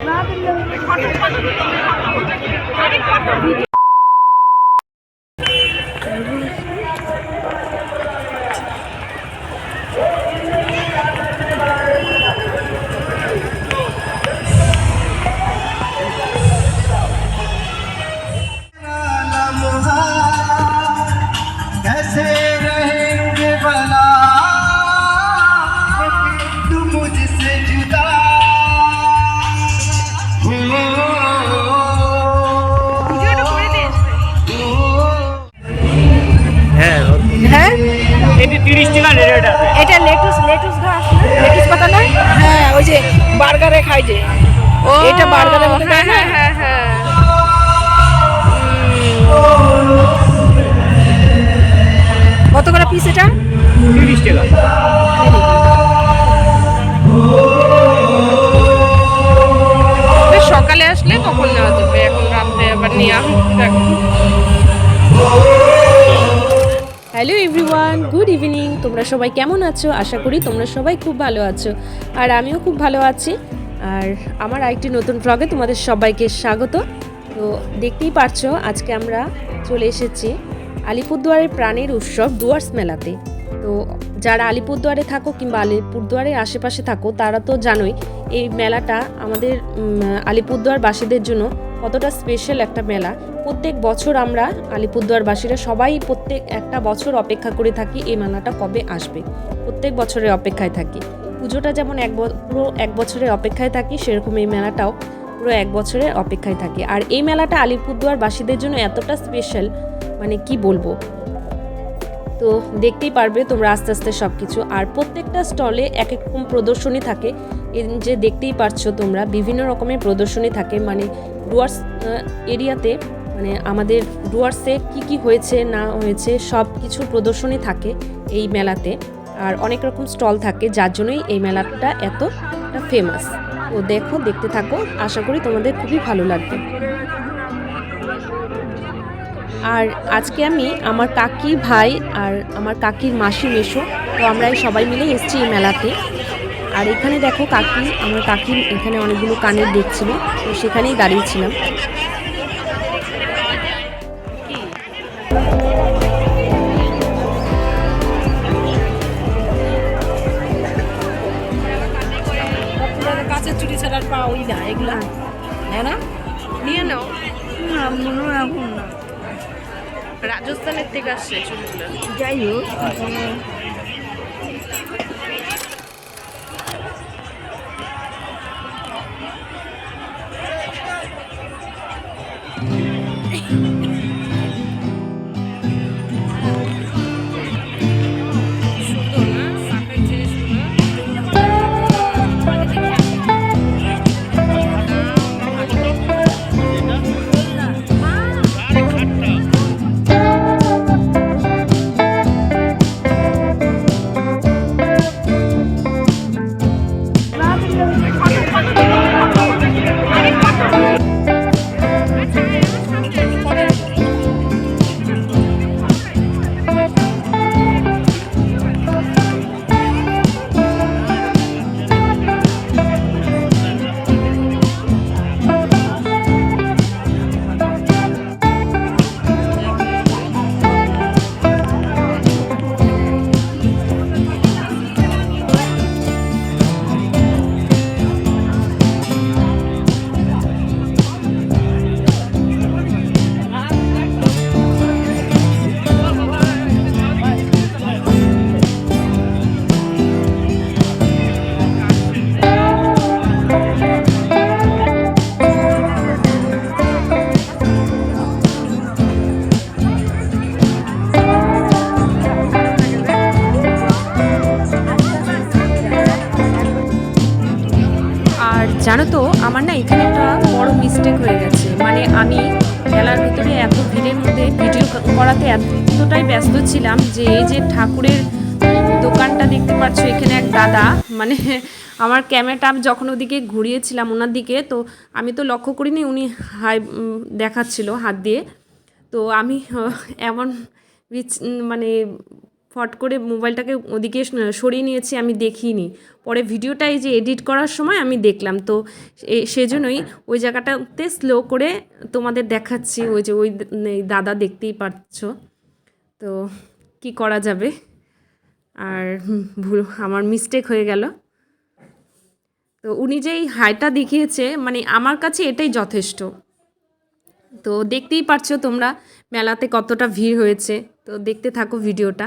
না বার্গারে খাই যে। ও এটা বার্গারের মধ্যে দেয় না? হ্যাঁ হ্যাঁ হ্যাঁ। কত করে পিস এটা? তিরিশ টাকা। বেশ সকালে আসলে কখন নেওয়া যাবে? এখন রাত্রে আবার নিয়ে হ্যালো এভরিওয়ান গুড ইভিনিং তোমরা সবাই কেমন আছো? আশা করি তোমরা সবাই খুব ভালো আছো। আর আমিও খুব ভালো আছি। আর আমার আরেকটি নতুন ব্লগে তোমাদের সবাইকে স্বাগত। তো দেখতেই পারছ, আজকে আমরা চলে এসেছি আলিপুরদুয়ারের প্রাণের উৎসব ডুয়ার্স মেলাতে। তো যারা আলিপুরদুয়ারে থাকো কিংবা আলিপুরদুয়ারের আশেপাশে থাকো, তারা তো জানোই এই মেলাটা আমাদের আলিপুরদুয়ারবাসীদের জন্য কতটা স্পেশাল একটা মেলা। প্রত্যেক বছর আমরা আলিপুরদুয়ারবাসীরা সবাই প্রত্যেক একটা বছর অপেক্ষা করে থাকি এই মেলাটা কবে আসবে। প্রত্যেক বছরের অপেক্ষায় থাকি। পুজোটা যেমন এক পুরো এক বছরের অপেক্ষায় থাকি, সেরকম এই মেলাটাও পুরো এক বছরের অপেক্ষায় থাকে। আর এই মেলাটা আলিপুরদুয়ারবাসীদের জন্য এতটা স্পেশাল মানে কি বলব? তো দেখতেই পারবে তোমরা আস্তে আস্তে সব কিছু আর প্রত্যেকটা স্টলে এক এক রকম প্রদর্শনী থাকে। যে দেখতেই পারছ তোমরা, বিভিন্ন রকমের প্রদর্শনী থাকে। মানে ডুয়ার্স এরিয়াতে মানে আমাদের ডুয়ার্সে কি কি হয়েছে, না হয়েছে সব কিছু প্রদর্শনী থাকে এই মেলাতে। আর অনেক রকম স্টল থাকে, যার জন্যই এই মেলাটা এতটা ফেমাস তো দেখো, দেখতে থাকো, আশা করি তোমাদের খুবই ভালো লাগবে। আর আজকে আমি আমার কাকি ভাই আর আমার কাকির মাসি মেশো তো আমরা সবাই মিলে এসেছি এই মেলাতে। আর এখানে দেখো কাকি, আমার কাকি এখানে অনেকগুলো কানের দেখছিল তো সেখানেই দাঁড়িয়েছিলাম কাঁচের চুড়ি ছাড়া পাওয়াই না এগুলা। হ্যাঁ না? নিয়ে নাও। না মনে হয় এখন না। রাজস্থানের থেকে আসছে চুলগুলো যাই হোক সুন্দর জানো তো, আমার না এখানে একটা বড় মিস্টেক হয়ে গেছে। মানে আমি মেলার ভিতরে এত ভিড়ের মধ্যে ভিডিও করাতে এতটাই ব্যস্ত ছিলাম যে এই যে ঠাকুরের দোকানটা দেখতে পাচ্ছ, এখানে এক দাদা মানে আমার ক্যামেরাটা আমি যখন ওদিকে ঘুরিয়েছিলাম ওনার দিকে, তো আমি তো লক্ষ্য করিনি উনি হাই দেখাচ্ছিল হাত দিয়ে। তো আমি এমন মানে ফট করে মোবাইলটাকে ওদিকে সরিয়ে নিয়েছি, আমি দেখিনি। পরে ভিডিওটা এই যে এডিট করার সময় আমি দেখলাম। তো সেজন্যই ওই জায়গাটাতে স্লো করে তোমাদের দেখাচ্ছি, ওই যে ওই দাদা দেখতেই পাচ্ছ তো কি করা যাবে? আর ভুল, আমার মিস্টেক হয়ে গেল। তো উনি যে এই হাইটা দেখিয়েছে মানে আমার কাছে এটাই যথেষ্ট। তো দেখতেই পারছ তোমরা মেলাতে কতটা ভিড় হয়েছে। তো দেখতে থাকো ভিডিওটা।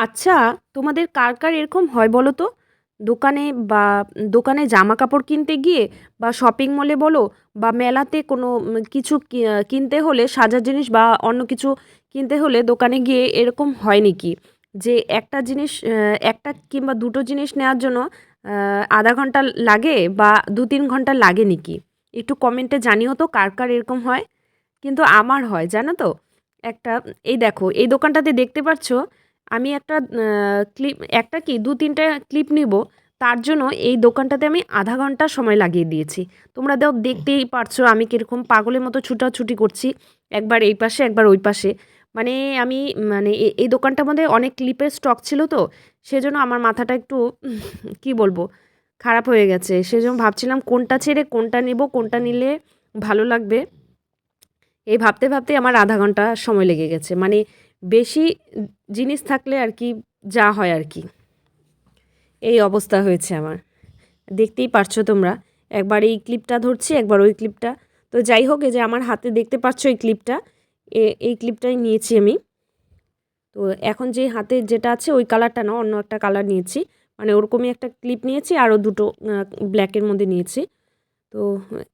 আচ্ছা তোমাদের কার কার এরকম হয় বলো তো? দোকানে বা দোকানে জামা কাপড় কিনতে গিয়ে বা শপিং মলে বলো বা মেলাতে কোনো কিছু কিনতে হলে সাজার জিনিস বা অন্য কিছু কিনতে হলে দোকানে গিয়ে এরকম হয় নাকি? যে একটা জিনিস একটা কিংবা দুটো জিনিস নেওয়ার জন্য আধা ঘণ্টা লাগে বা দু তিন ঘণ্টা লাগে নাকি? একটু কমেন্টে জানিও তো কার কার এরকম হয়। কিন্তু আমার হয়, জানো তো? একটা, এই দেখো, এই দোকানটাতে দেখতে পাচ্ছ আমি একটা ক্লিপ, একটা কি, দু, তিনটা ক্লিপ নিব। তার জন্য এই দোকানটাতে আমি আধা ঘণ্টা সময় লাগিয়ে দিয়েছি। তোমরা দেখ, দেখতেই পারছ আমি কীরকম পাগলের মতো ছুটাছুটি করছি। একবার এই পাশে, একবার ওই পাশে। মানে আমি মানে এই দোকানটার মধ্যে অনেক ক্লিপের স্টক ছিল তো, সেজন্য আমার মাথাটা একটু, কি বলব, খারাপ হয়ে গেছে। সেজন্য ভাবছিলাম কোনটা ছেড়ে কোনটা নিব, কোনটা নিলে ভালো লাগবে। এই ভাবতে ভাবতে আমার আধা ঘণ্টা সময় লেগে গেছে। মানে বেশি জিনিস থাকলে আর কি যা হয় আর কি। এই অবস্থা হয়েছে আমার। দেখতেই পারছ তোমরা, একবার এই ক্লিপটা ধরছি, একবার ওই ক্লিপটা। তো যাই হোক যে আমার হাতে দেখতে পাচ্ছ এই ক্লিপটা এই ক্লিপটাই নিয়েছি আমি। তো এখন যে হাতে যেটা আছে, ওই কালারটা না, অন্য একটা কালার নিয়েছি। মানে ওরকমই একটা ক্লিপ নিয়েছি, আরও দুটো ব্ল্যাকের মধ্যে নিয়েছি। তো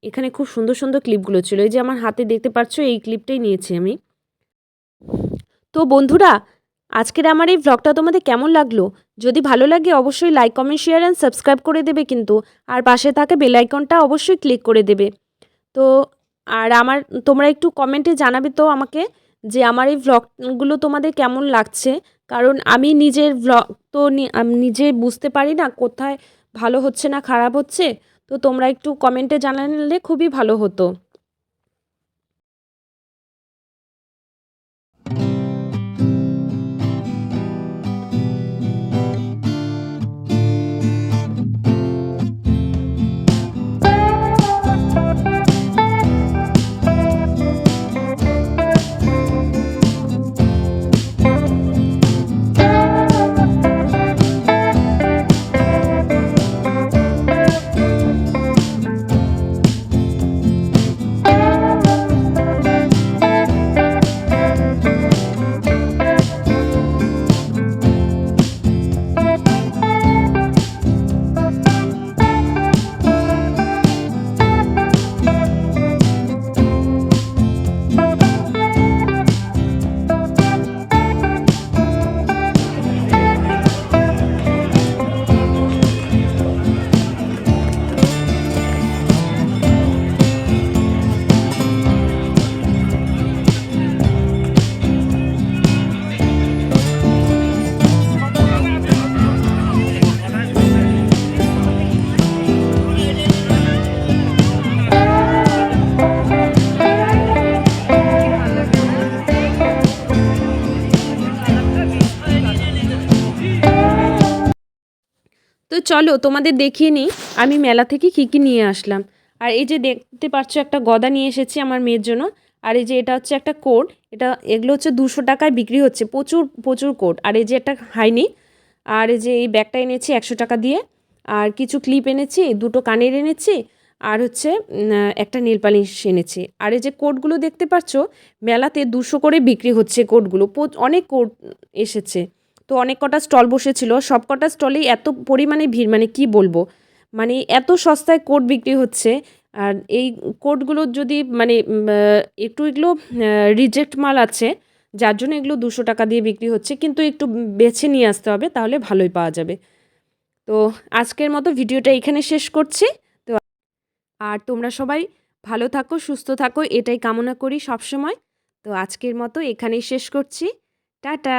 এখানে খুব সুন্দর সুন্দর ক্লিপগুলো ছিল। এই যে আমার হাতে দেখতে পাচ্ছ, এই ক্লিপটাই নিয়েছি আমি। তো বন্ধুরা, আজকের আমার এই ভ্লগটা তোমাদের কেমন লাগল? যদি ভালো লাগে অবশ্যই like comment share and subscribe করে দেবে কিন্তু, আর পাশে থাকে বেল আইকনটা অবশ্যই ক্লিক করে দেবে। তো, আর আমার, তোমরা একটু কমেন্টে জানাবে তো আমাকে যে আমার এই ভ্লগগুলো তোমাদের কেমন লাগছে? কারণ আমি নিজের ভ্লগ তো নিজে বুঝতে পারি না কোথায় ভালো হচ্ছে না খারাপ হচ্ছে। তো তোমরা একটু কমেন্টে জানালে খুবই ভালো হতো। চলো তোমাদের দেখিয়ে নিই, আমি মেলা থেকে কী কী নিয়ে আসলাম। আর এই যে দেখতে পাচ্ছ একটা গদা নিয়ে এসেছি আমার মেয়ের জন্য, আর এই যে এটা হচ্ছে একটা কোট, এটা এগুলো হচ্ছে দুশো টাকায় বিক্রি হচ্ছে, প্রচুর প্রচুর কোট। আর এই যে একটা হাইনি, আর এই যে এই ব্যাগটা এনেছি একশো টাকা দিয়ে, আর কিছু ক্লিপ এনেছি, দুটো কানের এনেছি, আর হচ্ছে একটা নীলপালিশ এনেছি। আর এই যে কোটগুলো দেখতে পাচ্ছ, মেলাতে দুশো করে বিক্রি হচ্ছে কোটগুলো অনেক কোট এসেছে। তো অনেক কটা স্টল বসেছিল। সব কটা স্টলেই এত পরিমাণে ভিড় মানে কি বলব? মানে এত সস্তায় কোট বিক্রি হচ্ছে। আর এই কোটগুলো যদি মানে একটু এগুলো রিজেক্ট মাল আছে, যার জন্য এগুলো দুশো টাকা দিয়ে বিক্রি হচ্ছে, কিন্তু একটু বেছে নিয়ে আসতে হবে, তাহলে ভালোই পাওয়া যাবে। তো আজকের মতো ভিডিওটা এখানে শেষ করছি। তো আর তোমরা সবাই ভালো থাকো, সুস্থ থাকো, এটাই কামনা করি সবসময়। তো আজকের মতো এখানেই শেষ করছি। টাটা!